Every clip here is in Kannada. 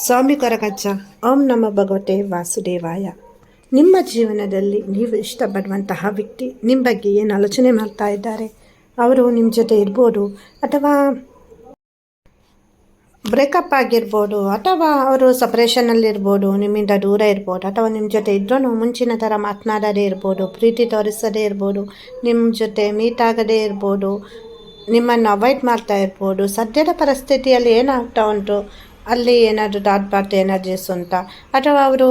ಸ್ವಾಮಿ ಕರಗಜ್ಜ ಓಂ ನಮ ಭಗವತೆ ವಾಸುದೇವಾಯ. ನಿಮ್ಮ ಜೀವನದಲ್ಲಿ ನೀವು ಇಷ್ಟಪಡುವಂತಹ ವ್ಯಕ್ತಿ ನಿಮ್ಮ ಬಗ್ಗೆ ಏನು ಆಲೋಚನೆ ಮಾಡ್ತಾ ಇದ್ದಾರೆ? ಅವರು ನಿಮ್ಮ ಜೊತೆ ಇರ್ಬೋದು ಅಥವಾ ಬ್ರೇಕಪ್ ಆಗಿರ್ಬೋದು ಅಥವಾ ಅವರು ಸಪ್ರೇಷನಲ್ಲಿರ್ಬೋದು ನಿಮ್ಮಿಂದ ದೂರ ಇರ್ಬೋದು ಅಥವಾ ನಿಮ್ಮ ಜೊತೆ ಇದ್ರೂ ಮುಂಚಿನ ಥರ ಮಾತನಾಡದೇ ಇರ್ಬೋದು, ಪ್ರೀತಿ ತೋರಿಸದೇ ಇರ್ಬೋದು, ನಿಮ್ಮ ಜೊತೆ ಮೀಟ್ ಆಗದೇ ಇರ್ಬೋದು, ನಿಮ್ಮನ್ನು ಅವಾಯ್ಡ್ ಮಾಡ್ತಾ ಇರ್ಬೋದು, ಸದ್ಯದ ಪರಿಸ್ಥಿತಿಯಲ್ಲಿ ಏನಾಗ್ತಾ ಉಂಟು? ಅಲ್ಲಿ ಏನಾದರೂ ಡಾಟ್ ಬಾಟ್ ಎನರ್ಜೀಸ್ ಅಂತ ಅಥವಾ ಅವರು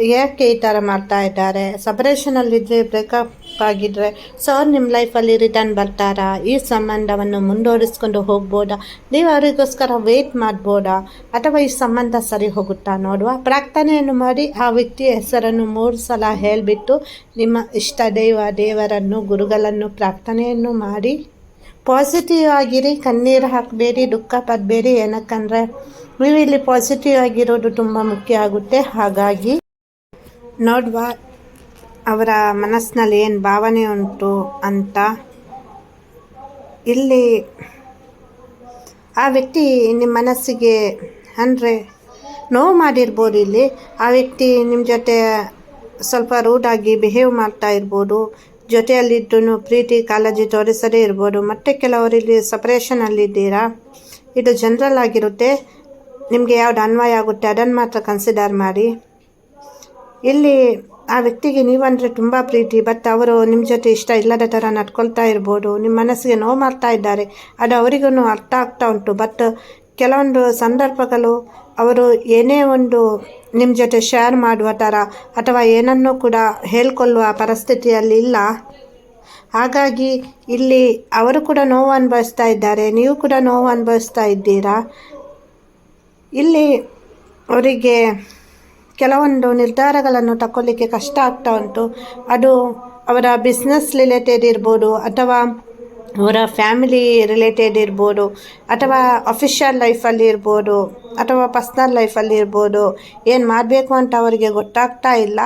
ಯಾಕೆ ಈ ಥರ ಮಾಡ್ತಾ ಇದ್ದಾರೆ? ಸಪರೇಷನಲ್ಲಿದ್ದರೆ ಬ್ರೇಕಪ್ ಆಗಿದ್ದರೆ ಸರ್ ನಿಮ್ಮ ಲೈಫಲ್ಲಿ ರಿಟರ್ನ್ ಬರ್ತಾರಾ? ಈ ಸಂಬಂಧವನ್ನು ಮುಂದುವರಿಸ್ಕೊಂಡು ಹೋಗ್ಬೋದಾ? ನೀವು ಅವರಿಗೋಸ್ಕರ ವೇಟ್ ಮಾಡ್ಬೋದಾ? ಅಥವಾ ಈ ಸಂಬಂಧ ಸರಿ ಹೋಗುತ್ತಾ ನೋಡುವ? ಪ್ರಾರ್ಥನೆಯನ್ನು ಮಾಡಿ ಆ ವ್ಯಕ್ತಿಯ ಹೆಸರನ್ನು ಮೂರು ಸಲ ಹೇಳಿಬಿಟ್ಟು ನಿಮ್ಮ ಇಷ್ಟ ದೈವ ದೇವರನ್ನು, ಗುರುಗಳನ್ನು ಪ್ರಾರ್ಥನೆಯನ್ನು ಮಾಡಿ. ಪಾಸಿಟಿವ್ ಆಗಿರಿ, ಕಣ್ಣೀರು ಹಾಕಬೇಡಿ, ದುಃಖ ಪಡಬೇಡಿ. ಏನಕ್ಕಂದರೆ ನೀವು ಇಲ್ಲಿ ಪಾಸಿಟಿವ್ ಆಗಿರೋದು ತುಂಬ ಮುಖ್ಯ ಆಗುತ್ತೆ. ಹಾಗಾಗಿ ನೋಡುವ ಅವರ ಮನಸ್ಸಿನಲ್ಲಿ ಏನು ಭಾವನೆ ಉಂಟು ಅಂತ. ಇಲ್ಲಿ ಆ ವ್ಯಕ್ತಿ ನಿಮ್ಮ ಮನಸ್ಸಿಗೆ ಅಂದರೆ ನೋವು ಮಾಡಿರ್ಬೋದು ಇಲ್ಲಿ. ಆ ವ್ಯಕ್ತಿ ನಿಮ್ಮ ಜೊತೆ ಸ್ವಲ್ಪ ರೂಡಾಗಿ ಬಿಹೇವ್ ಮಾಡ್ತಾ ಇರ್ಬೋದು. ಜೊತೆಯಲ್ಲಿದ್ದು ಪ್ರೀತಿ ಕಾಳಜಿ ತೋರಿಸದೇ ಇರ್ಬೋದು. ಮತ್ತೆ ಕೆಲವರಲ್ಲಿ ಸಪ್ರೇಷನಲ್ಲಿದ್ದೀರಾ ಇದು ಜನರಲ್ ಆಗಿರುತ್ತೆ. ನಿಮಗೆ ಯಾವ್ದು ಅನ್ವಯ ಆಗುತ್ತೆ, ಅದನ್ನು ಮಾತ್ರ ಕನ್ಸಿಡರ್ ಮಾಡಿ. ಇಲ್ಲಿ ಆ ವ್ಯಕ್ತಿಗೆ ನೀವಂದರೆ ತುಂಬ ಪ್ರೀತಿ ಬಟ್ ಅವರು ನಿಮ್ಮ ಜೊತೆ ಇಷ್ಟ ಇಲ್ಲದ ಥರ ನಡ್ಕೊಳ್ತಾ ಇರ್ಬೋದು ನಿಮ್ಮ ಮನಸ್ಸಿಗೆ ನೋವು ಮಾಡ್ತಾ ಇದ್ದಾರೆ, ಅದು ಅವರಿಗೂ ಅರ್ಥ ಆಗ್ತಾ ಉಂಟು ಬಟ್ ಕೆಲವೊಂದು ಸಂದರ್ಭಗಳು ಅವರು ಏನೇ ಒಂದು ನಿಮ್ಮ ಜೊತೆ ಶೇರ್ ಮಾಡುವ ಥರ ಅಥವಾ ಏನನ್ನೂ ಕೂಡ ಹೇಳ್ಕೊಳ್ಳುವ ಪರಿಸ್ಥಿತಿಯಲ್ಲಿ ಇಲ್ಲ. ಹಾಗಾಗಿ ಇಲ್ಲಿ ಅವರು ಕೂಡ ನೋವು ಅನುಭವಿಸ್ತಾ ಇದ್ದಾರೆ, ನೀವು ಕೂಡ ನೋವು ಅನುಭವಿಸ್ತಾ ಇದ್ದೀರಾ? ಇಲ್ಲಿ ಅವರಿಗೆ ಕೆಲವೊಂದು ನಿರ್ಧಾರಗಳನ್ನು ತಗೊಳ್ಳಿಕ್ಕೆ ಕಷ್ಟ ಆಗ್ತಾ ಉಂಟು. ಅದು ಅವರ ಬಿಸ್ನೆಸ್ ರಿಲೇಟೆಡ್ ಇರ್ಬೋದು ಅಥವಾ ಅವರ ಫ್ಯಾಮಿಲಿ ರಿಲೇಟೆಡ್ ಇರ್ಬೋದು, ಅಥವಾ ಅಫಿಷಿಯಲ್ ಲೈಫಲ್ಲಿ ಇರ್ಬೋದು, ಅಥವಾ ಪರ್ಸ್ನಲ್ ಲೈಫಲ್ಲಿ ಇರ್ಬೋದು, ಏನು ಮಾಡಬೇಕು ಅಂತ ಅವರಿಗೆ ಗೊತ್ತಾಗ್ತಾ ಇಲ್ಲ.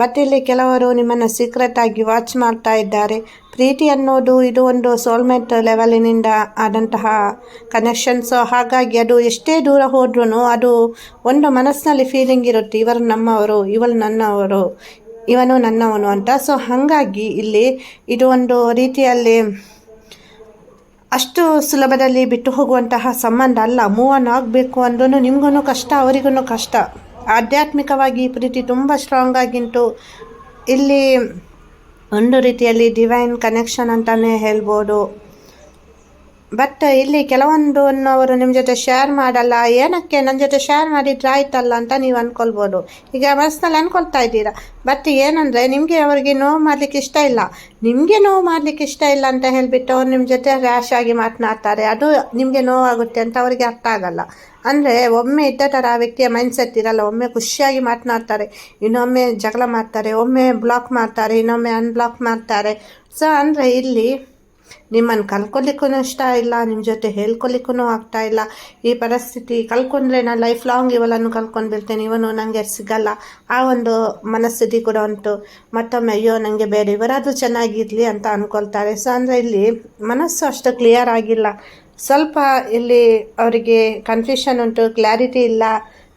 ಬಟ್ ಇಲ್ಲಿ ಕೆಲವರು ನಿಮ್ಮನ್ನು ಸೀಕ್ರೆಟಾಗಿ ವಾಚ್ ಮಾಡ್ತಾ ಇದ್ದಾರೆ. ಪ್ರೀತಿ ಅನ್ನೋದು ಇದು ಒಂದು ಸೋಲ್ಮೇಟ್ ಲೆವೆಲಿನಿಂದ ಆದಂತಹ ಕನೆಕ್ಷನ್ಸು ಹಾಗಾಗಿ ಅದು ಎಷ್ಟೇ ದೂರ ಹೋದ್ರೂ ಅದು ಒಂದು ಮನಸ್ಸಿನಲ್ಲಿ ಫೀಲಿಂಗ್ ಇರುತ್ತೆ, ಇವರು ನಮ್ಮವರು, ಇವಳು ನನ್ನವರು, ಇವನು ನನ್ನವನು ಅಂತ. ಸೊ ಹಾಗಾಗಿ ಇಲ್ಲಿ ಇದು ಒಂದು ರೀತಿಯಲ್ಲಿ ಅಷ್ಟು ಸುಲಭದಲ್ಲಿ ಬಿಟ್ಟು ಹೋಗುವಂತಹ ಸಂಬಂಧ ಅಲ್ಲ. ಮೂವ್ ಆನ್ ಆಗಬೇಕು ಅಂದ್ರೂ ನಿಮಗೂ ಕಷ್ಟ ಅವರಿಗೂ ಕಷ್ಟ. ಆಧ್ಯಾತ್ಮಿಕವಾಗಿ ಪ್ರೀತಿ ತುಂಬ ಸ್ಟ್ರಾಂಗ್ ಆಗಿಂಟು. ಇಲ್ಲಿ ಒಂದು ರೀತಿಯಲ್ಲಿ ಡಿವೈನ್ ಕನೆಕ್ಷನ್ ಅಂತಲೇ ಹೇಳ್ಬೋದು. ಬಟ್ ಇಲ್ಲಿ ಕೆಲವೊಂದು ಅವರು ನಿಮ್ಮ ಜೊತೆ ಶೇರ್ ಮಾಡಲ್ಲ. ಏನಕ್ಕೆ? ನನ್ನ ಜೊತೆ ಶೇರ್ ಮಾಡಿದ್ರೆ ಆಯ್ತಲ್ಲ ಅಂತ ನೀವು ಅಂದ್ಕೊಳ್ಬೋದು ಈಗ ಮನಸ್ಸಿನಲ್ಲಿ ಅಂದ್ಕೊಳ್ತಾ ಇದ್ದೀರಾ? ಬಟ್ ಏನಂದರೆ, ನಿಮಗೆ ಅವರಿಗೆ ನೋವು ಮಾಡಲಿಕ್ಕೆ ಇಷ್ಟ ಇಲ್ಲ. ನಿಮಗೆ ನೋವು ಮಾಡಲಿಕ್ಕೆ ಇಷ್ಟ ಇಲ್ಲ ಅಂತ ಹೇಳಿಬಿಟ್ಟು ಅವ್ರು ನಿಮ್ಮ ಜೊತೆ ರ್ಯಾಶ್ ಆಗಿ ಮಾತನಾಡ್ತಾರೆ. ಅದು ನಿಮಗೆ ನೋವಾಗುತ್ತೆ ಅಂತ ಅವರಿಗೆ ಅರ್ಥ ಆಗಲ್ಲ. ಅಂದರೆ, ಒಮ್ಮೆ ಇದ್ದ ಥರ ಆ ವ್ಯಕ್ತಿಯ ಮೈಂಡ್ಸೆಟ್ ಇರಲ್ಲ. ಒಮ್ಮೆ ಖುಷಿಯಾಗಿ ಮಾತನಾಡ್ತಾರೆ. ಇನ್ನೊಮ್ಮೆ ಜಗಳ ಮಾಡ್ತಾರೆ. ಒಮ್ಮೆ ಬ್ಲಾಕ್ ಮಾಡ್ತಾರೆ. ಇನ್ನೊಮ್ಮೆ ಅನ್ಬ್ಲಾಕ್ ಮಾಡ್ತಾರೆ. ಸೊ ಅಂದರೆ ಇಲ್ಲಿ ನಿಮ್ಮನ್ನು ಕಲ್ಕೊಲಿಕ್ಕೂ ಇಷ್ಟ ಇಲ್ಲ, ನಿಮ್ಮ ಜೊತೆ ಹೇಳ್ಕೊಲಿಕ್ಕೂ ಆಗ್ತಾ ಇಲ್ಲ. ಈ ಪರಿಸ್ಥಿತಿ ಕಲ್ಕೊಂಡ್ರೆ ನಾನು ಲೈಫ್ ಲಾಂಗ್ ಇವಳನ್ನು ಕಲ್ಕೊಂಡು ಬಿಡ್ತೇನೆ ಇವನು ನನಗೆ ಸಿಗಲ್ಲ. ಆ ಒಂದು ಮನಸ್ಥಿತಿ ಕೂಡ ಉಂಟು. ಮತ್ತೊಮ್ಮೆ ಅಯ್ಯೋ ನನಗೆ ಬೇರೆ ಇವರಾದರೂ ಚೆನ್ನಾಗಿರಲಿ ಅಂತ ಅಂದ್ಕೊಳ್ತಾರೆ ಸೊ ಅಂದರೆ ಇಲ್ಲಿ ಮನಸ್ಸು ಅಷ್ಟು ಕ್ಲಿಯರ್ ಆಗಿಲ್ಲ. ಸ್ವಲ್ಪ ಇಲ್ಲಿ ಅವರಿಗೆ ಕನ್ಫ್ಯೂಷನ್ ಉಂಟು ಕ್ಲಾರಿಟಿ ಇಲ್ಲ.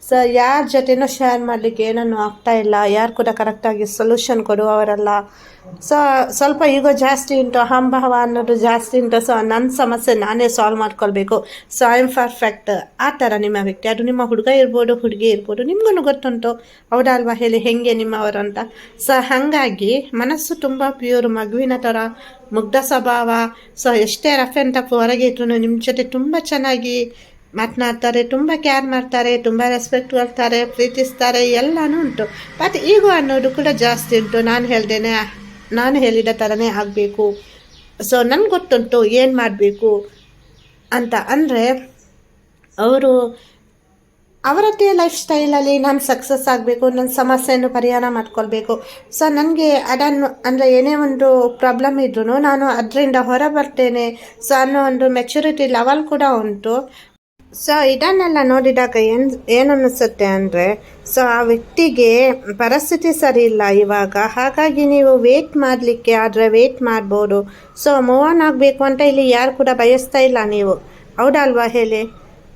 ಸೊ ಯಾರ ಜೊತೆನೂ ಶೇರ್ ಮಾಡಲಿಕ್ಕೆ ಆಗ್ತಾ ಇಲ್ಲ. ಯಾರು ಕೂಡ ಕರೆಕ್ಟಾಗಿ ಸೊಲ್ಯೂಷನ್ ಕೊಡುವವರಲ್ಲ. ಸೊ ಸ್ವಲ್ಪ ಈಗ ಜಾಸ್ತಿ ಉಂಟು, ಅಹಂಭಾವ ಅನ್ನೋದು ಜಾಸ್ತಿ ಉಂಟು. ಸೊ ನನ್ನ ಸಮಸ್ಯೆ ನಾನೇ ಸಾಲ್ವ್ ಮಾಡ್ಕೊಳ್ಬೇಕು. ಸೊ ಐ ಆಮ್ ಪರ್ಫೆಕ್ಟ್ ಆ ಥರ ನಿಮ್ಮ ವ್ಯಕ್ತಿ. ಅದು ನಿಮ್ಮ ಹುಡುಗ ಇರ್ಬೋದು, ಹುಡುಗಿ ಇರ್ಬೋದು ನಿಮಗೂ ಗೊತ್ತುಂಟು. ಹೌದಲ್ವಾ ಹೇಳಿ, ಹೆಂಗೆ ನಿಮ್ಮವರು ಅಂತ. ಸೊ ಹಾಗಾಗಿ ಮನಸ್ಸು ತುಂಬ ಪ್ಯೂರ್ ಮಗುವಿನ ಥರ ಮುಗ್ಧ ಸ್ವಭಾವ. ಸೊ ಎಷ್ಟೇ ರಫ್ ಆ್ಯಂಡ್ ಟಫ್ ಹೊರಗೆ ಇದ್ರು ನಿಮ್ಮ ಜೊತೆ ತುಂಬ ಚೆನ್ನಾಗಿ ಮಾತನಾಡ್ತಾರೆ, ತುಂಬ ಕೇರ್ ಮಾಡ್ತಾರೆ, ತುಂಬ ರೆಸ್ಪೆಕ್ಟ್ ಕೊಡ್ತಾರೆ, ಪ್ರೀತಿಸ್ತಾರೆ, ಎಲ್ಲನೂ ಉಂಟು. ಬಟ್ ಈಗೋ ಅನ್ನೋದು ಕೂಡ ಜಾಸ್ತಿ ಉಂಟು. ನಾನು ಹೇಳ್ದೇನೆ, ನಾನು ಹೇಳಿದ ಥರನೇ ಆಗಬೇಕು. ಸೊ ನನಗೆ ಗೊತ್ತುಂಟು ಏನು ಮಾಡಬೇಕು ಅಂತ. ಅಂದರೆ, ಅವರು ಅವರದ್ದೇ ಲೈಫ್ ಸ್ಟೈಲಲ್ಲಿ ನಾನು ಸಕ್ಸಸ್ ಆಗಬೇಕು ನನ್ನ ಸಮಸ್ಯೆಯನ್ನು ಪರಿಹಾರ ಮಾಡ್ಕೊಳ್ಬೇಕು. ಸೊ ನನಗೆ ಅದನ್ನು, ಅಂದರೆ ಏನೇ ಒಂದು ಪ್ರಾಬ್ಲಮ್ ಇದ್ರೂ ನಾನು ಅದರಿಂದ ಹೊರ ಬರ್ತೇನೆ ಸೊ ಅನ್ನೋ ಒಂದು ಮೆಚುರಿಟಿ ಲೆವೆಲ್ ಕೂಡ ಉಂಟು. ಸೊ ಇದನ್ನೆಲ್ಲ ನೋಡಿದಾಗ ಏನು ಏನು ಅನ್ನಿಸುತ್ತೆ ಅಂದರೆ ಸೊ ಆ ವ್ಯಕ್ತಿಗೆ ಪರಿಸ್ಥಿತಿ ಸರಿ ಇಲ್ಲ ಇವಾಗ. ಹಾಗಾಗಿ ನೀವು ವೇಟ್ ಮಾಡಲಿಕ್ಕೆ ಆದರೆ ವೇಟ್ ಮಾಡ್ಬೋದು. ಸೊ ಮೂವ್ ಆನ್ ಆಗಬೇಕು ಅಂತ ಇಲ್ಲಿ ಯಾರು ಕೂಡ ಬಯಸ್ತಾ ಇಲ್ಲ ನೀವು. ಹೌದಲ್ವಾ ಹೇಳಿ?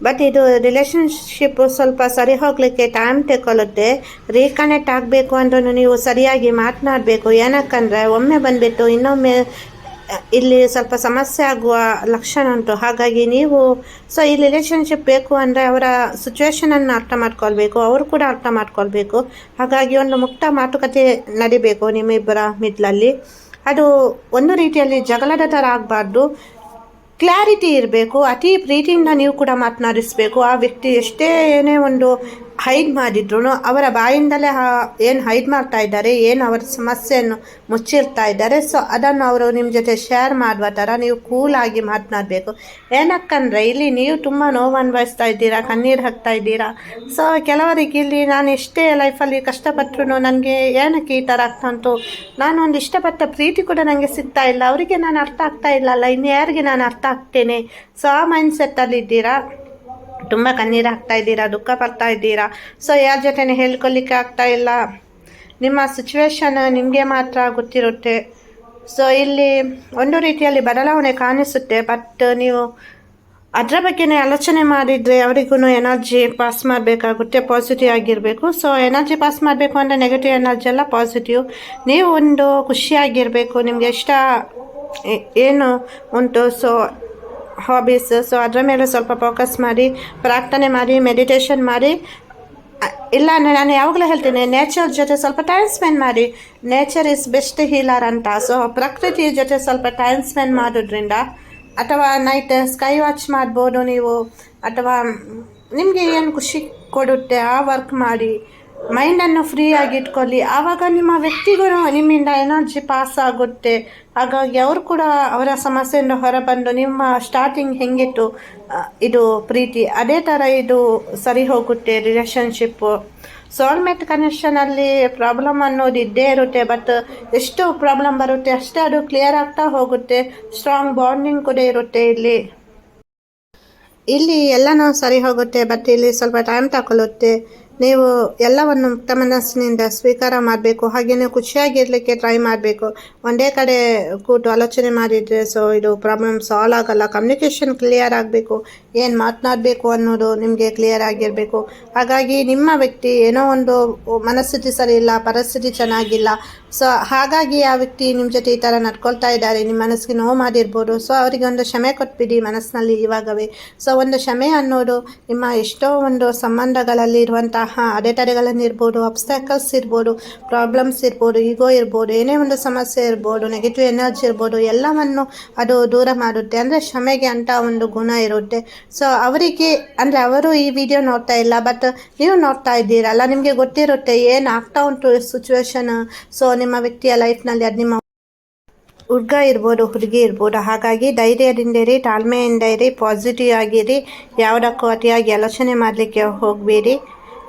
ಬಟ್ ಇದು ರಿಲೇಷನ್ಶಿಪ್ಪು ಸ್ವಲ್ಪ ಸರಿ ಹೋಗಲಿಕ್ಕೆ ಟೈಮ್ ತಗೊಳ್ಳುತ್ತೆ ರೀಕನೆಕ್ಟ್ ಆಗಬೇಕು ಅಂದ್ರೂ ನೀವು ಸರಿಯಾಗಿ ಮಾತನಾಡಬೇಕು. ಏನಕ್ಕಂದರೆ, ಒಮ್ಮೆ ಬಂದುಬಿಟ್ಟು ಇನ್ನೊಮ್ಮೆ ಇಲ್ಲಿ ಸ್ವಲ್ಪ ಸಮಸ್ಯೆ ಆಗುವ ಲಕ್ಷಣ ಉಂಟು. ಹಾಗಾಗಿ ನೀವು ಸೊ ಈ ರಿಲೇಷನ್ಶಿಪ್ ಬೇಕು ಅಂದರೆ ಅವರ ಸಿಚುವೇಶನನ್ನು ಅರ್ಥ ಮಾಡ್ಕೊಳ್ಬೇಕು, ಅವರು ಕೂಡ ಅರ್ಥ ಮಾಡ್ಕೊಳ್ಬೇಕು. ಹಾಗಾಗಿ ಒಂದು ಮುಕ್ತ ಮಾತುಕತೆ ನಡಿಬೇಕು ನಿಮ್ಮಿಬ್ಬರ ಮಿಡ್ಲಲ್ಲಿ ಅದು ಒಂದು ರೀತಿಯಲ್ಲಿ ಜಗಳದ ಥರ ಆಗಬಾರ್ದು ಕ್ಲಾರಿಟಿ ಇರಬೇಕು, ಅತಿ ಪ್ರೀತಿಯಿಂದ ನೀವು ಕೂಡ ಮಾತನಾಡಿಸ್ಬೇಕು. ಆ ವ್ಯಕ್ತಿ ಎಷ್ಟೇ ಏನೇ ಒಂದು ಹೈಡ್ ಮಾಡಿದ್ರು. ಅವರ ಬಾಯಿಂದಲೇ ಏನು ಹೈಡ್ ಮಾಡ್ತಾ ಇದ್ದಾರೆ, ಏನು ಅವರ ಸಮಸ್ಯೆಯನ್ನು ಮುಚ್ಚಿರ್ತಾ ಇದ್ದಾರೆ. ಸೊ ಅದನ್ನು ಅವರು ನಿಮ್ಮ ಜೊತೆ ಶೇರ್ ಮಾಡುವ ಥರ ನೀವು ಕೂಲಾಗಿ ಮಾತನಾಡಬೇಕು. ಏನಕ್ಕಂದರೆ, ಇಲ್ಲಿ ನೀವು ತುಂಬ ನೋವು ಅನುಭವಿಸ್ತಾ ಇದ್ದೀರಾ, ಕಣ್ಣೀರು ಹಾಕ್ತಾ ಇದ್ದೀರಾ. ಸೊ ಕೆಲವರಿಗೆ ಇಲ್ಲಿ ನಾನು ಎಷ್ಟೇ ಲೈಫಲ್ಲಿ ಕಷ್ಟಪಟ್ಟರು ನನಗೆ ಏನಕ್ಕೆ ಈ ಥರ ಆಗ್ತಾ ಉಂಟು? ನಾನು ಒಂದು ಇಷ್ಟಪಟ್ಟ ಪ್ರೀತಿ ಕೂಡ ನನಗೆ ಸಿಗ್ತಾ ಇಲ್ಲ. ಅವರಿಗೆ ನಾನು ಅರ್ಥ ಆಗ್ತಾ ಇಲ್ಲ ಅಲ್ಲ ಇನ್ನು ಯಾರಿಗೆ ನಾನು ಅರ್ಥ ಆಗ್ತೇನೆ? ಸೊ ಆ ಮೈಂಡ್ಸೆಟ್ಟಲ್ಲಿ ಇದ್ದೀರಾ ತುಂಬ ಕಣ್ಣೀರು ಹಾಕ್ತಾ ಇದ್ದೀರಾ, ದುಃಖ ಪಡ್ತಾ ಇದ್ದೀರಾ? ಸೊ ಯಾರ ಜೊತೆನೇ ಹೇಳ್ಕೊಳ್ಳಿಕ್ಕೆ ಆಗ್ತಾ ಇಲ್ಲ. ನಿಮ್ಮ ಸಿಚುವೇಶನ್ ನಿಮಗೆ ಮಾತ್ರ ಗೊತ್ತಿರುತ್ತೆ. ಸೊ ಇಲ್ಲಿ ಒಂದು ರೀತಿಯಲ್ಲಿ ಬದಲಾವಣೆ ಕಾಣಿಸುತ್ತೆ. ಬಟ್ ನೀವು ಅದರ ಬಗ್ಗೆನೇ ಆಲೋಚನೆ ಮಾಡಿದರೆ ಅವರಿಗೂ ಎನರ್ಜಿ ಪಾಸ್ ಮಾಡಬೇಕಾಗುತ್ತೆ ಪಾಸಿಟಿವ್ ಆಗಿರಬೇಕು. ಸೊ ಎನರ್ಜಿ ಪಾಸ್ ಮಾಡಬೇಕು ಅಂದರೆ ನೆಗೆಟಿವ್ ಎನರ್ಜಿ ಎಲ್ಲ ಪಾಸಿಟಿವ್ ನೀವು ಒಂದು ಖುಷಿಯಾಗಿರಬೇಕು. ನಿಮಗೆ ಇಷ್ಟ ಏನು ಉಂಟು? ಸೊ ಹಾಬೀಸ್ ಸೊ ಅದರ ಮೇಲೆ ಸ್ವಲ್ಪ ಫೋಕಸ್ ಮಾಡಿ, ಪ್ರಾರ್ಥನೆ ಮಾಡಿ ಮೆಡಿಟೇಷನ್ ಮಾಡಿ. ಇಲ್ಲ ನಾನು ಯಾವಾಗಲೂ ಹೇಳ್ತೀನಿ ನೇಚರ್ ಜೊತೆ ಸ್ವಲ್ಪ ಟೈಮ್ ಸ್ಪೆಂಡ್ ಮಾಡಿ. ನೇಚರ್ ಇಸ್ ಬೆಸ್ಟ್ ಹೀಲರ್ ಅಂತ. ಸೊ ಪ್ರಕೃತಿ ಜೊತೆ ಸ್ವಲ್ಪ ಟೈಮ್ ಸ್ಪೆಂಡ್ ಮಾಡೋದ್ರಿಂದ ಅಥವಾ ನೈಟ್ ಸ್ಕೈ ವಾಚ್ ಮಾಡ್ಬೋದು ನೀವು, ಅಥವಾ ನಿಮಗೆ ಏನು ಖುಷಿ ಕೊಡುತ್ತೆ ಆ ವರ್ಕ್ ಮಾಡಿ. ಮೈಂಡನ್ನು ಫ್ರೀ ಆಗಿ ಇಟ್ಕೊಳ್ಳಿ. ಆವಾಗ ನಿಮ್ಮ ವ್ಯಕ್ತಿಗೂ ನಿಮ್ಮಿಂದ ಎನರ್ಜಿ ಪಾಸ್ ಆಗುತ್ತೆ. ಹಾಗಾಗಿ ಅವರು ಕೂಡ ಅವರ ಸಮಸ್ಯೆಯಿಂದ ಹೊರಬಂದು ನಿಮ್ಮ ಸ್ಟಾರ್ಟಿಂಗ್ ಹೆಂಗಿತ್ತು ಇದು ಪ್ರೀತಿ, ಅದೇ ಥರ ಇದು ಸರಿ ಹೋಗುತ್ತೆ ರಿಲೇಷನ್ಶಿಪ್ಪು ಸೋಲ್ಮೇಟ್ ಕನೆಕ್ಷನಲ್ಲಿ ಪ್ರಾಬ್ಲಮ್ ಅನ್ನೋದು ಇದ್ದೇ ಇರುತ್ತೆ ಬಟ್ ಎಷ್ಟು ಪ್ರಾಬ್ಲಮ್ ಬರುತ್ತೆ ಅಷ್ಟೇ ಅದು ಕ್ಲಿಯರ್ ಆಗ್ತಾ ಹೋಗುತ್ತೆ. ಸ್ಟ್ರಾಂಗ್ ಬಾಂಡಿಂಗ್ ಕೂಡ ಇರುತ್ತೆ ಇಲ್ಲಿ. ಇಲ್ಲಿ ಎಲ್ಲನೂ ಸರಿ ಹೋಗುತ್ತೆ ಬಟ್ ಇಲ್ಲಿ ಸ್ವಲ್ಪ ಟೈಮ್ ತಗೊಳ್ಳುತ್ತೆ ನೀವು ಎಲ್ಲವನ್ನು ಮುಕ್ತ ಮನಸ್ಸಿನಿಂದ ಸ್ವೀಕಾರ ಮಾಡಬೇಕು ಹಾಗೆಯೇ ಖುಷಿಯಾಗಿರಲಿಕ್ಕೆ ಟ್ರೈ ಮಾಡಬೇಕು. ಒಂದೇ ಕಡೆ ಕೂತು ಆಲೋಚನೆ ಮಾಡಿದರೆ ಸೊ ಇದು ಪ್ರಾಬ್ಲಮ್ ಸಾಲ್ವ್ ಆಗಲ್ಲ. ಕಮ್ಯುನಿಕೇಷನ್ ಕ್ಲಿಯರ್ ಆಗಬೇಕು. ಏನು ಮಾತನಾಡಬೇಕು ಅನ್ನೋದು ನಿಮಗೆ ಕ್ಲಿಯರ್ ಆಗಿರಬೇಕು. ಹಾಗಾಗಿ ನಿಮ್ಮ ವ್ಯಕ್ತಿ ಏನೋ ಒಂದು ಮನಸ್ಥಿತಿ ಸರಿ ಇಲ್ಲ, ಪರಿಸ್ಥಿತಿ ಚೆನ್ನಾಗಿಲ್ಲ. ಸೊ ಹಾಗಾಗಿ ಆ ವ್ಯಕ್ತಿ ನಿಮ್ಮ ಜೊತೆ ಈ ಥರ ನಡ್ಕೊಳ್ತಾ ಇದ್ದಾರೆ. ನಿಮ್ಮ ಮನಸ್ಸಿಗೆ ನೋವು ಮಾಡಿರ್ಬೋದು. ಸೊ ಅವರಿಗೆ ಒಂದು ಕ್ಷಮೆ ಕೊಟ್ಬಿಡಿ ಮನಸ್ಸಿನಲ್ಲಿ ಇವಾಗವೇ. ಸೊ ಒಂದು ಕ್ಷಮೆ ಅನ್ನೋದು ನಿಮ್ಮ ಎಷ್ಟೋ ಒಂದು ಸಂಬಂಧಗಳಲ್ಲಿ ಇರುವಂತಹ ಅಡೆತಡೆಗಳನ್ನಿರ್ಬೋದು ಅಬ್ಸ್ಟಾಕಲ್ಸ್ ಇರ್ಬೋದು ಪ್ರಾಬ್ಲಮ್ಸ್ ಇರ್ಬೋದು ಈಗೋ ಇರ್ಬೋದು ಏನೇ ಒಂದು ಸಮಸ್ಯೆ ಇರ್ಬೋದು ನೆಗೆಟಿವ್ ಎನರ್ಜಿ ಇರ್ಬೋದು, ಎಲ್ಲವನ್ನು ಅದು ದೂರ ಮಾಡುತ್ತೆ. ಅಂದರೆ ಕ್ಷಮೆಗೆ ಅಂತ ಒಂದು ಗುಣ ಇರುತ್ತೆ. ಸೊ ಅವರಿಗೆ, ಅಂದರೆ ಅವರು ಈ ವಿಡಿಯೋ ನೋಡ್ತಾ ಇಲ್ಲ ಬಟ್ ನೀವು ನೋಡ್ತಾ ಇದ್ದೀರಲ್ಲ, ನಿಮಗೆ ಗೊತ್ತಿರುತ್ತೆ ಏನು ಆಗ್ತಾ ಉಂಟು ಸಿಚುವೇಶನ್ ಸೊ ನಿಮ್ಮ ವ್ಯಕ್ತಿಯ ಲೈಫ್ನಲ್ಲಿ ಅದು ನಿಮ್ಮ ಹುಡುಗ ಇರ್ಬೋದು, ಹುಡುಗಿ ಇರ್ಬೋದು, ಹಾಗಾಗಿ ಧೈರ್ಯದಿಂದಿರಿ ತಾಳ್ಮೆಯಿಂದ ಇರಿ ಪಾಸಿಟಿವ್ ಆಗಿರಿ, ಯಾವುದಕ್ಕೂ ಅತಿಯಾಗಿ ಆಲೋಚನೆ ಮಾಡಲಿಕ್ಕೆ ಹೋಗಬೇಡಿ.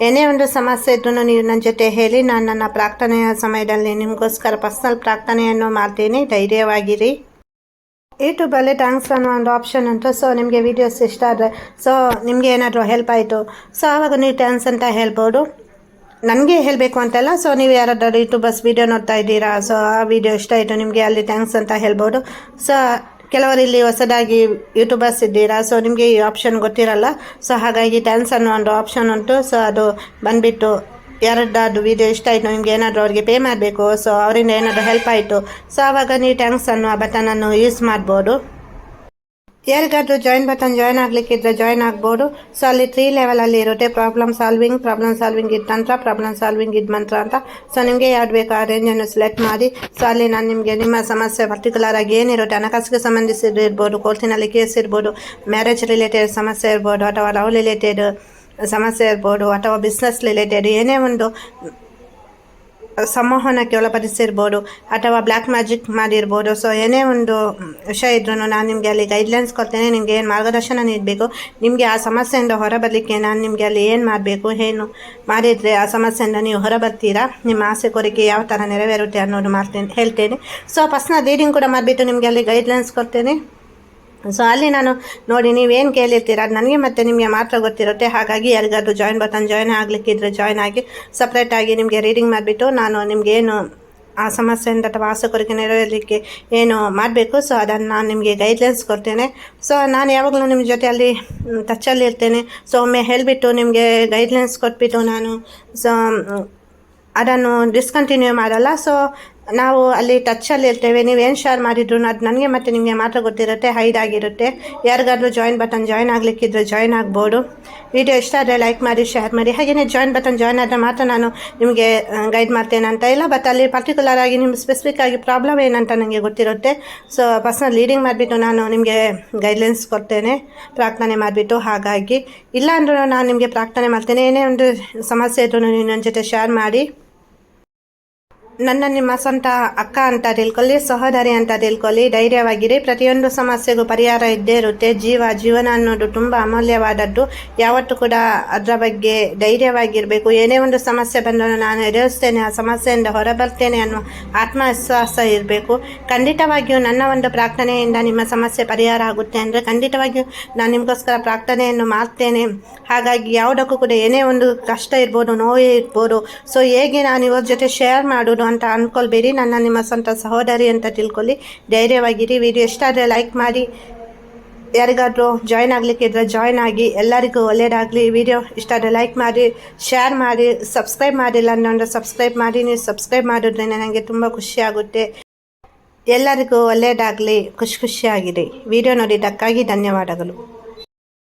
ಏನೇ ಒಂದು ಸಮಸ್ಯೆ ಇದ್ರೂ ನೀವು ನನ್ನ ಜೊತೆ ಹೇಳಿ, ನಾನು ನನ್ನ ಪ್ರಾರ್ಥನೆಯ ಸಮಯದಲ್ಲಿ ನಿಮಗೋಸ್ಕರ ಪರ್ಸನಲ್ ಪ್ರಾರ್ಥನೆಯನ್ನು ಮಾಡ್ತೀನಿ. ಧೈರ್ಯವಾಗಿರಿ. ಯೂಟ್ಯೂಬಲ್ಲಿ ಥ್ಯಾಂಕ್ಸ್ ಅನ್ನೋ ಒಂದು ಆಪ್ಷನ್ ಅಂತ ಸೊ ನಿಮಗೆ ವಿಡಿಯೋಸ್ ಇಷ್ಟ ಆದರೆ ಸೊ ನಿಮಗೆ ಏನಾದರೂ ಹೆಲ್ಪ್ ಆಯಿತು ಸೊ ಆವಾಗ ನೀವು ಥ್ಯಾಂಕ್ಸ್ ಅಂತ ಹೇಳ್ಬೋದು. ನನಗೆ ಹೇಳಬೇಕು ಅಂತಲ್ಲ ಸೊ ನೀವು ಯಾರಾದರೂ ಯೂಟ್ಯೂಬರ್ಸ್ ವೀಡಿಯೋ ನೋಡ್ತಾ ಇದ್ದೀರಾ ಸೊ ಆ ವಿಡಿಯೋ ಇಷ್ಟ ಆಯಿತು, ನಿಮಗೆ ಅಲ್ಲಿ ಥ್ಯಾಂಕ್ಸ್ ಅಂತ ಹೇಳ್ಬೋದು. ಸೊ ಕೆಲವರು ಇಲ್ಲಿ ಹೊಸದಾಗಿ ಯೂಟ್ಯೂಬರ್ಸ್ ಇದ್ದೀರಾ? ಸೊ ನಿಮಗೆ ಈ ಆಪ್ಷನ್ ಗೊತ್ತಿರಲ್ಲ. ಸೊ ಹಾಗಾಗಿ ಡ್ಯಾನ್ಸ್ ಅನ್ನೋ ಒಂದು ಆಪ್ಷನ್ ಉಂಟು. ಸೊ ಅದು ಬಂದುಬಿಟ್ಟು ಯಾರದ್ದಾದ್ರು ವಿಡಿಯೋ ಇಷ್ಟ ಆಯಿತು, ನಿಮ್ಗೆ ಏನಾದರೂ ಅವ್ರಿಗೆ ಪೇ ಮಾಡಬೇಕು. ಸೊ ಅವರಿಂದ ಏನಾದರೂ ಹೆಲ್ಪ್ ಆಯಿತು. ಸೊ ಆವಾಗ ನೀವು ಟ್ಯಾಂಕ್ಸ್ ಅನ್ನೋ ಬಟನನ್ನು ಯೂಸ್ ಮಾಡ್ಬೋದು. ಯಾರಿಗಾದ್ರೂ ಜಾಯಿನ್ ಬಟನ್ ಜಾಯಿನ್ ಆಗಲಿಕ್ಕಿದ್ರೆ ಜಾಯಿನ್ ಆಗ್ಬೋದು. ಸೊ ಅಲ್ಲಿ ತ್ರೀ ಲೆವೆಲಲ್ಲಿ ಇರುತ್ತೆ. ಪ್ರಾಬ್ಲಮ್ ಸಾಲ್ವಿಂಗ್ ಪ್ರಾಬ್ಲಮ್ ಸಾಲ್ವಿಂಗ್ ಇದು ಪ್ರಾಬ್ಲಮ್ ಸಾಲ್ವಿಂಗ್ ಇದ್ ಮಂತ್ರ ಅಂತ. ಸೊ ನಿಮಗೆ ಯಾವ್ದು ಬೇಕು ಆ ರೇಂಜನ್ನು ಸೆಲೆಕ್ಟ್ ಮಾಡಿ. ಸೊ ಅಲ್ಲಿ ನಾನು ನಿಮಗೆ ನಿಮ್ಮ ಸಮಸ್ಯೆ ಪರ್ಟಿಕ್ಯುಲರ್ ಆಗಿ ಏನಿರುತ್ತೆ, ಹಣಕಾಸಿಗೆ ಸಂಬಂಧಿಸಿದ್ದು ಇರ್ಬೋದು ಕೋರ್ಟಿನಲ್ಲಿ ಕೇಸ್ ಇರ್ಬೋದು ಮ್ಯಾರೇಜ್ ರಿಲೇಟೆಡ್ ಸಮಸ್ಯೆ ಇರ್ಬೋದು, ಅಥವಾ ಲವ್ ರಿಲೇಟೆಡ್ ಸಮಸ್ಯೆ ಇರ್ಬೋದು, ಅಥವಾ ಬಿಸ್ನೆಸ್ ರಿಲೇಟೆಡ್ ಏನೇ ಒಂದು ಸಂವಹನಕ್ಕೆ ಒಳಪಡಿಸಿರ್ಬೋದು ಅಥವಾ ಬ್ಲ್ಯಾಕ್ ಮ್ಯಾಜಿಕ್ ಮಾಡಿರ್ಬೋದು. ಸೊ ಏನೇ ಒಂದು ವಿಷಯ ಇದ್ರೂ ನಾನು ನಿಮಗೆ ಅಲ್ಲಿ ಗೈಡ್ಲೈನ್ಸ್ ಕೊಡ್ತೇನೆ, ನಿಮಗೆ ಏನು ಮಾರ್ಗದರ್ಶನ ನೀಡಬೇಕು, ನಿಮಗೆ ಆ ಸಮಸ್ಯೆಯಿಂದ ಹೊರಬರಲಿಕ್ಕೆ ನಾನು ನಿಮಗೆ ಅಲ್ಲಿ ಏನು ಮಾಡಬೇಕು, ಏನು ಮಾಡಿದರೆ ಆ ಸಮಸ್ಯೆಯಿಂದ ನೀವು ಹೊರಬರ್ತೀರಾ, ನಿಮ್ಮ ಆಸೆ ಕೋರಿಕೆ ಯಾವ ಥರ ನೆರವೇರುತ್ತೆ ಅನ್ನೋದು ಮಾಡ್ತೇನೆ, ಹೇಳ್ತೇನೆ. ಸೊ ಪರ್ಸ್ನಲ್ ರೀಡಿಂಗ್ ಕೂಡ ಮಾಡಿಬಿಟ್ಟು ನಿಮಗೆ ಅಲ್ಲಿ ಗೈಡ್ಲೈನ್ಸ್ ಕೊಡ್ತೇನೆ. ಸೊ ಅಲ್ಲಿ ನಾನು ನೋಡಿ ನೀವೇನು ಕೇಳಿರ್ತೀರ? ನನಗೆ ಮತ್ತು ನಿಮಗೆ ಮಾತ್ರ ಗೊತ್ತಿರುತ್ತೆ. ಹಾಗಾಗಿ ಯಾರಿಗಾದರೂ ಜಾಯಿನ್ ಬರ್ತಾನೆ ಜಾಯ್ನ್ ಆಗಲಿಕ್ಕಿದ್ರೆ ಜಾಯ್ನ್ ಆಗಿ ಸಪ್ರೇಟಾಗಿ ನಿಮಗೆ ರೀಡಿಂಗ್ ಮಾಡಿಬಿಟ್ಟು ನಾನು ನಿಮಗೇನು ಆ ಸಮಸ್ಯೆಯಿಂದ ಅಥವಾ ಆಸಕರಿಗೆ ನೆರವೇರಲಿಕ್ಕೆ ಏನು ಮಾಡಬೇಕು? ಸೊ ಅದನ್ನು ನಾನು ನಿಮಗೆ ಗೈಡ್ಲೈನ್ಸ್ ಕೊಡ್ತೇನೆ. ಸೊ ನಾನು ಯಾವಾಗಲೂ ನಿಮ್ಮ ಜೊತೆ ಅಲ್ಲಿ ಟಚಲ್ಲಿ ಇರ್ತೇನೆ. ಸೊ ಒಮ್ಮೆ ಹೇಳಿಬಿಟ್ಟು ನಿಮಗೆ ಗೈಡ್ಲೈನ್ಸ್ ಕೊಟ್ಬಿಟ್ಟು ನಾನು ಸೊ ಅದನ್ನು ಡಿಸ್ಕಂಟಿನ್ಯೂ ಮಾಡಲ್ಲ. ಸೊ ನಾವು ಅಲ್ಲಿ ಟಚ್ಚಲ್ಲಿ ಇರ್ತೇವೆ. ನೀವು ಏನು ಶೇರ್ ಮಾಡಿದ್ರು ಅದು ನನಗೆ ಮತ್ತು ನಿಮಗೆ ಮಾತ್ರ ಗೊತ್ತಿರುತ್ತೆ ಹೈಡ್ ಆಗಿರುತ್ತೆ. ಯಾರಿಗಾದ್ರೂ ಜಾಯಿನ್ ಬಟನ್ ಜಾಯ್ನ್ ಆಗಲಿಕ್ಕಿದ್ರೆ ಜಾಯಿನ್ ಆಗ್ಬೋದು. ವಿಡಿಯೋ ಇಷ್ಟ ಆದರೆ ಲೈಕ್ ಮಾಡಿ ಶೇರ್ ಮಾಡಿ. ಹಾಗೆಯೇ ಜಾಯಿನ್ ಬಟನ್ ಜಾಯ್ನ್ ಆದರೆ ಮಾತ್ರ ನಾನು ನಿಮಗೆ ಗೈಡ್ ಮಾಡ್ತೇನೆ ಅಂತ ಇಲ್ಲ ಬಟ್ ಅಲ್ಲಿ ಪರ್ಟಿಕ್ಯುಲರ್ ಆಗಿ ನಿಮ್ಮ ಸ್ಪೆಸಿಫಿಕ್ ಆಗಿ ಪ್ರಾಬ್ಲಮ್ ಏನಂತ ನನಗೆ ಗೊತ್ತಿರುತ್ತೆ. ಸೊ ಪರ್ಸ್ನಲ್ ಲೀಡಿಂಗ್ ಮಾಡಿಬಿಟ್ಟು ನಾನು ನಿಮಗೆ ಗೈಡ್ಲೈನ್ಸ್ ಕೊಡ್ತೇನೆ. ಪ್ರಾರ್ಥನೆ ಮಾಡಿಬಿಟ್ಟು ಹಾಗಾಗಿ. ಇಲ್ಲ ಅಂದರೂ ನಾನು ನಿಮಗೆ ಪ್ರಾರ್ಥನೆ ಮಾಡ್ತೇನೆ. ಏನೇ ಒಂದು ಸಮಸ್ಯೆ ಇದ್ರೂ ನೀವು ನನ್ನ ಜೊತೆ ಶೇರ್ ಮಾಡಿ. ನನ್ನ ನಿಮ್ಮ ಸ್ವಂತ ಅಕ್ಕ ಅಂತ ತಿಳ್ಕೊಳ್ಳಿ, ಸಹೋದರಿ ಅಂತ ತಿಳ್ಕೊಳ್ಳಿ, ಧೈರ್ಯವಾಗಿರಿ. ಪ್ರತಿಯೊಂದು ಸಮಸ್ಯೆಗೂ ಪರಿಹಾರ ಇದ್ದೇ ಇರುತ್ತೆ. ಜೀವ, ಜೀವನ ಅನ್ನೋದು ತುಂಬ ಅಮೂಲ್ಯವಾದದ್ದು. ಯಾವತ್ತೂ ಕೂಡ ಅದರ ಬಗ್ಗೆ ಧೈರ್ಯವಾಗಿರಬೇಕು. ಏನೇ ಒಂದು ಸಮಸ್ಯೆ ಬಂದರೂ ನಾನು ಎದುರಿಸ್ತೇನೆ, ಆ ಸಮಸ್ಯೆಯಿಂದ ಹೊರಬರ್ತೇನೆ ಅನ್ನೋ ಆತ್ಮವಿಶ್ವಾಸ ಇರಬೇಕು. ಖಂಡಿತವಾಗಿಯೂ ನನ್ನ ಒಂದು ಪ್ರಾರ್ಥನೆಯಿಂದ ನಿಮ್ಮ ಸಮಸ್ಯೆ ಪರಿಹಾರ ಆಗುತ್ತೆ ಅಂದರೆ ಖಂಡಿತವಾಗಿಯೂ ನಾನು ನಿಮಗೋಸ್ಕರ ಪ್ರಾರ್ಥನೆಯನ್ನು ಮಾಡ್ತೇನೆ. ಹಾಗಾಗಿ ಯಾವುದಕ್ಕೂ ಕೂಡ ಏನೇ ಒಂದು ಕಷ್ಟ ಇರ್ಬೋದು, ನೋವೇ ಇರ್ಬೋದು, ಸೊ ಹೇಗೆ ನಾನು ಇವ್ರ ಜೊತೆ ಶೇರ್ ಮಾಡೋದು ಅಂತ ಅಂದ್ಕೊಳ್ಬೇಡಿ ನನ್ನ ನಿಮ್ಮ ಸ್ವಂತ ಸಹೋದರಿ ಅಂತ ತಿಳ್ಕೊಳ್ಳಿ. ಧೈರ್ಯವಾಗಿರಿ. ವಿಡಿಯೋ ಇಷ್ಟ ಆದರೆ ಲೈಕ್ ಮಾಡಿ. ಯಾರಿಗಾದರೂ ಜಾಯ್ನ್ ಆಗಲಿಕ್ಕೆ ಇದ್ರೆ ಜಾಯ್ನ್ ಆಗಿ. ಎಲ್ಲರಿಗೂ ಒಳ್ಳೆಯದಾಗಲಿ ವಿಡಿಯೋ ಇಷ್ಟ ಆದರೆ ಲೈಕ್ ಮಾಡಿ. ಶೇರ್ ಮಾಡಿ. ಸಬ್ಸ್ಕ್ರೈಬ್ ಮಾಡಿಲ್ಲ ಅಂದರೆ ಸಬ್ಸ್ಕ್ರೈಬ್ ಮಾಡಿ. ನೀವು ಸಬ್ಸ್ಕ್ರೈಬ್ ಮಾಡಿದ್ರೆ ನನಗೆ ತುಂಬ ಖುಷಿಯಾಗುತ್ತೆ ಎಲ್ಲರಿಗೂ ಒಳ್ಳೆಯದಾಗಲಿ ಖುಷಿ ಖುಷಿಯಾಗಿರಿ. ವಿಡಿಯೋ ನೋಡಿದ್ದಕ್ಕಾಗಿ ಧನ್ಯವಾದಗಳು.